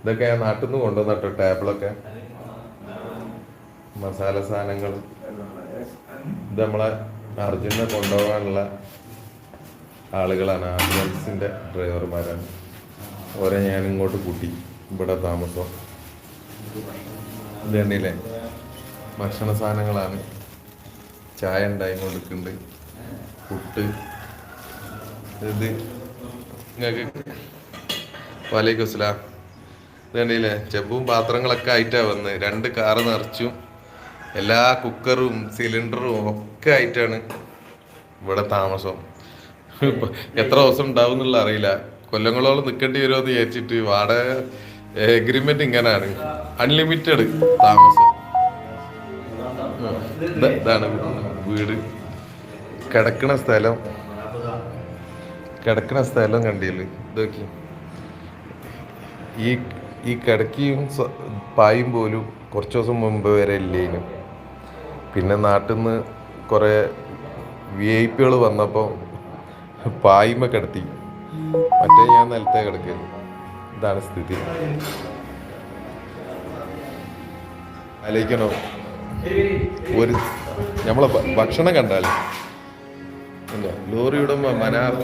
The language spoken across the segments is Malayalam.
ഇതൊക്കെ നാട്ടിൽ നിന്ന് കൊണ്ടുവന്നിട്ടോ ടേബിളൊക്കെ? മസാല സാധനങ്ങൾ. ഇത് നമ്മളെ അർജുനെ കൊണ്ടുപോകാനുള്ള ആളുകളാണ്. ആംബുലൻസിന്റെ ഡ്രൈവർമാരാണ്. ഓരെ ഞാൻ ഇങ്ങോട്ട് കൂട്ടി. ഇവിടെ താമസം. ഇത് കണ്ടില്ലേ? ഭക്ഷണ സാധനങ്ങളാണ്. ചായ ഉണ്ടായി കൊടുക്കുന്നുണ്ട് പുട്ട്. ഇത് നിങ്ങൾക്ക് വലൈക്കും അസ്സലാം. ഇത് കണ്ടില്ലേ? ചെമ്പും പാത്രങ്ങളൊക്കെ ആയിട്ടാണ് വന്നത് രണ്ട് കാറ് നിറച്ചും എല്ലാ കുക്കറും സിലിണ്ടറും ഒക്കെ ആയിട്ടാണ് ഇവിടെ താമസം. എത്ര ദിവസം ഉണ്ടാവും എന്നുള്ള അറിയില്ല. കൊല്ലങ്ങളോളം നിൽക്കേണ്ടി വരുമോ എന്ന് വിചാരിച്ചിട്ട് വാടക എഗ്രിമെന്റ് ഇങ്ങനെയാണ് അൺലിമിറ്റഡ് താമസം. ഇത് ഇതാണ് വീട്. കിടക്കണ സ്ഥലം. കിടക്കണ സ്ഥലം കണ്ടില്ല? ഇതൊക്കെ ഈ ഈ കിടക്കിയും പായും പോലും കുറച്ച് ദിവസം മുമ്പ് വരെ ഇല്ലേനും. പിന്നെ നാട്ടിൽ നിന്ന് കുറേ വി ഐ പികൾ വന്നപ്പോൾ പായ്മ കിടത്തി. മറ്റേ ഞാൻ നിലത്തെ കിടക്കൽ. ഇതാണ് സ്ഥിതി. ആലോചിക്കണോ? ഒരു നമ്മളെ ഭക്ഷണം കണ്ടാലേ? ഇല്ല ലോറിയുടെ മ- മനാർ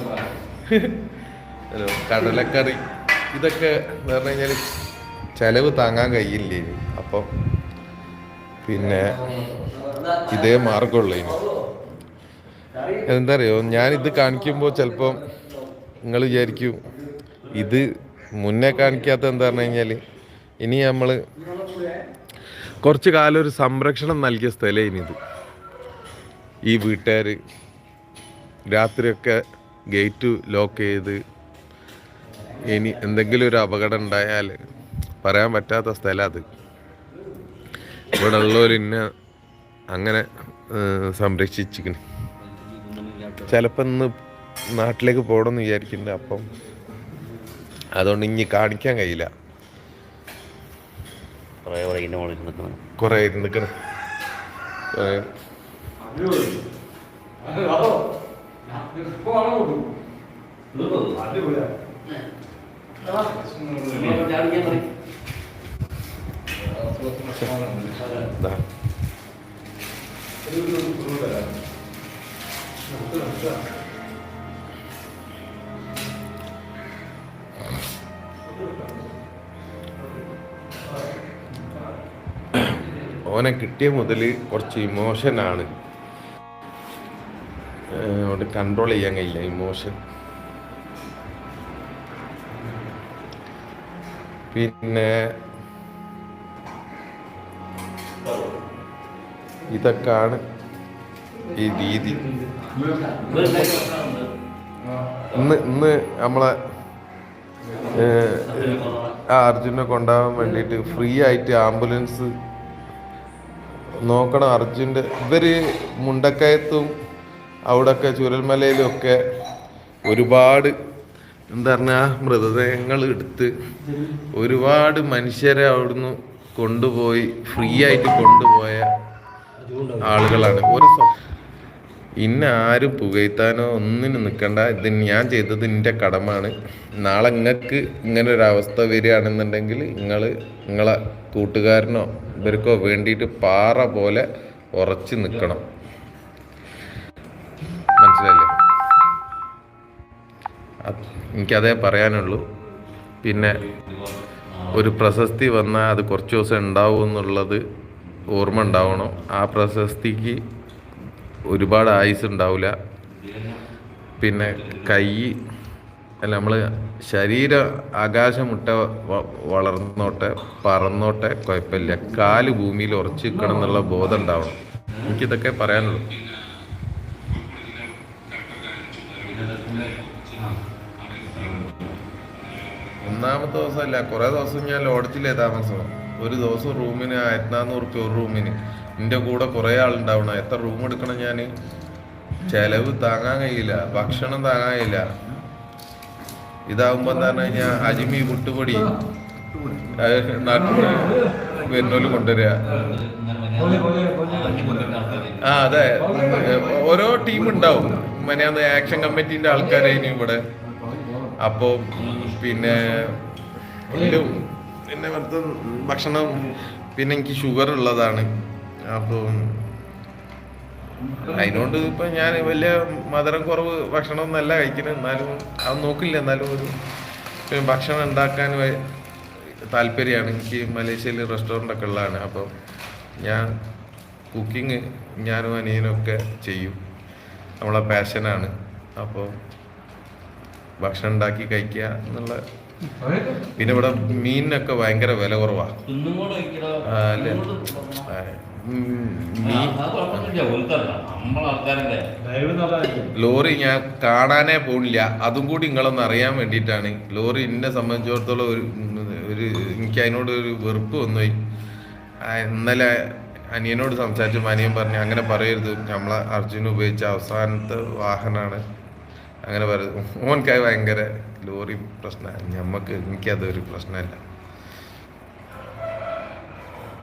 ഹലോ, കടലക്കറി. ഇതൊക്കെ എന്ന് പറഞ്ഞു കഴിഞ്ഞാൽ ചെലവ് താങ്ങാൻ കഴിയില്ലേ? അപ്പം പിന്നെ ഇതേ മാർഗമുള്ളൂ ഇനി. എന്താ അറിയോ ഞാൻ ഇത് കാണിക്കുമ്പോൾ ചിലപ്പം നിങ്ങൾ വിചാരിക്കും ഇത് മുന്നേ കാണിക്കാത്ത എന്താ പറഞ്ഞു കഴിഞ്ഞാൽ ഇനി നമ്മൾ കുറച്ച് കാലം ഒരു സംരക്ഷണം നൽകിയ സ്ഥലം ഇത് ഈ വീട്ടുകാർ രാത്രിയൊക്കെ ഗേറ്റ് ലോക്ക് ചെയ്ത് ഇനി എന്തെങ്കിലും ഒരു അപകടം ഉണ്ടായാൽ പറയാൻ പറ്റാത്ത സ്ഥലം അത്. ഇവിടെ ഉള്ളവർ ഇന്ന അങ്ങനെ സംരക്ഷിച്ചിരിക്കുന്നു. ചിലപ്പോൾ ഇന്ന് നാട്ടിലേക്ക് പോകണമെന്ന് വിചാരിക്കുന്നുണ്ട് അപ്പം. അതുകൊണ്ട് ഇനി കാണിക്കാൻ കഴിയില്ല. കുറേ മുകളിൽ കുറേ നിൽക്കണം കുറേ. ഇതാ. ഓനെ കിട്ടിയ മുതൽ കുറച്ച് ഇമോഷനാണ് അതുകൊണ്ട് കൺട്രോൾ ചെയ്യാൻ കഴിയില്ല ഇമോഷൻ പിന്നെ ഇതൊക്കെയാണ് ഈ രീതി. ഇന്ന് ഇന്ന് നമ്മളെ ആ അർജുനെ കൊണ്ടാവാൻ വേണ്ടിയിട്ട് ഫ്രീ ആയിട്ട് ആംബുലൻസ് നോക്കണം. അർജുന്റെ ഇവർ മുണ്ടക്കയത്തും അവിടൊക്കെ ചുരൽമലയിലൊക്കെ ഒരുപാട് എന്താ പറഞ്ഞാൽ മൃതദേഹങ്ങൾ എടുത്ത് ഒരുപാട് മനുഷ്യരെ അവിടുന്ന് കൊണ്ടുപോയി ഫ്രീ ആയിട്ട് കൊണ്ടുപോയ ആളുകളാണ്. ഒരു ഇന്ന ആരും പുകയത്താനോ ഒന്നിനും നിൽക്കണ്ട ഇത് ഞാൻ ചെയ്തത് എന്റെ കടമാണ്. നാളെ നിങ്ങൾക്ക് ഇങ്ങനെ ഒരു അവസ്ഥ വരികയാണെന്നുണ്ടെങ്കിൽ നിങ്ങൾ നിങ്ങളെ കൂട്ടുകാരനോ ഇവർക്കോ വേണ്ടിയിട്ട് പാറ പോലെ ഉറച്ചു നിൽക്കണം എനിക്കതേ പറയാനുള്ളൂ. പിന്നെ ഒരു പ്രശസ്തി വന്നാൽ അത് കുറച്ച് ദിവസം ഉണ്ടാവും എന്നുള്ളത് ഓർമ്മ ഉണ്ടാവണം. ആ പ്രശസ്തിക്ക് ഒരുപാട് ആയുസ് ഉണ്ടാവില്ല. പിന്നെ കൈ അല്ല നമ്മൾ ശരീരം ആകാശമുട്ട വളർന്നോട്ടെ പറന്നോട്ടെ കുഴപ്പമില്ല. കാൽ ഭൂമിയിൽ ഉറച്ചിരിക്കണം എന്നുള്ള ബോധം ഉണ്ടാവണം. എനിക്കിതൊക്കെ പറയാനുള്ളൂ. ഒന്നാമത്തെ ദിവസമല്ല കുറെ ദിവസം ഞാൻ ലോഡ്ജിലേ താമസം. ഒരു ദിവസം റൂമിന് ആയിരത്തി നാന്നൂറ് റുപ്യ ഒരു റൂമിന്. എന്റെ കൂടെ കുറേ ആളുണ്ടാവണം. എത്ര റൂം എടുക്കണം ഞാൻ ചെലവ് താങ്ങാൻ കഴിയില്ല. ഭക്ഷണം താങ്ങാൻ കഴിയില്ല. ഇതാവുമ്പോ എന്താ പറഞ്ഞു കഴിഞ്ഞാൽ അജിമി പുട്ടുപൊടി നാട്ടിൽ വരുന്നോൽ കൊണ്ടുവരിക ആ അതെ. ഓരോ ടീം ഉണ്ടാവും മനെയാന്ന് ആക്ഷൻ കമ്മിറ്റിന്റെ ആൾക്കാരായിരുന്നു ഇവിടെ. അപ്പോ പിന്നെ പിന്നെ ഇവിടുത്തെ ഭക്ഷണം പിന്നെ എനിക്ക് ഷുഗർ ഉള്ളതാണ്. അപ്പോൾ അതിനോണ്ട് ഇപ്പൊ ഞാൻ വലിയ മധുരം കുറവ് ഭക്ഷണം ഒന്നല്ല കഴിക്കുന്നത് എന്നാലും അത് നോക്കില്ല. എന്നാലും ഒരു ഭക്ഷണം ഉണ്ടാക്കാൻ താല്പര്യമാണ്. എനിക്ക് മലേഷ്യയിൽ റെസ്റ്റോറന്റ് ഒക്കെ ഉള്ളതാണ്. അപ്പം ഞാൻ കുക്കിംഗ് ഞാനും അനിയനും ഒക്കെ ചെയ്യും. നമ്മളെ പാഷനാണ് അപ്പോൾ ഭക്ഷണം ഉണ്ടാക്കി കഴിക്കുക എന്നുള്ള പിന്നെ ഇവിടെ മീനിനൊക്കെ ഭയങ്കര വില കുറവാണ്. അല്ലേ? ആൾക്കാരല്ലേ. ലോറി ഞാൻ കാണാനേ പോണില്ല. അതും കൂടി നിങ്ങളൊന്ന് അറിയാൻ വേണ്ടിയിട്ടാണ്. ലോറി എന്നെ സംബന്ധിച്ചിടത്തോളം ഒരു ഒരു എനിക്ക് അതിനോട് ഒരു വെറുപ്പ് വന്നുപോയി. ഇന്നലെ അനിയനോട് സംസാരിച്ചു അനിയൻ പറഞ്ഞു അങ്ങനെ പറയരുത്. നമ്മളെ അർജുന ഉപയോഗിച്ച അവസാനത്തെ വാഹനമാണ്. അങ്ങനെ പറയുന്നത് ഓൻക്കായി ഭയങ്കര ലോറി പ്രശ്നമാണ് ഞമ്മക്ക് എനിക്കതൊരു പ്രശ്നമല്ല.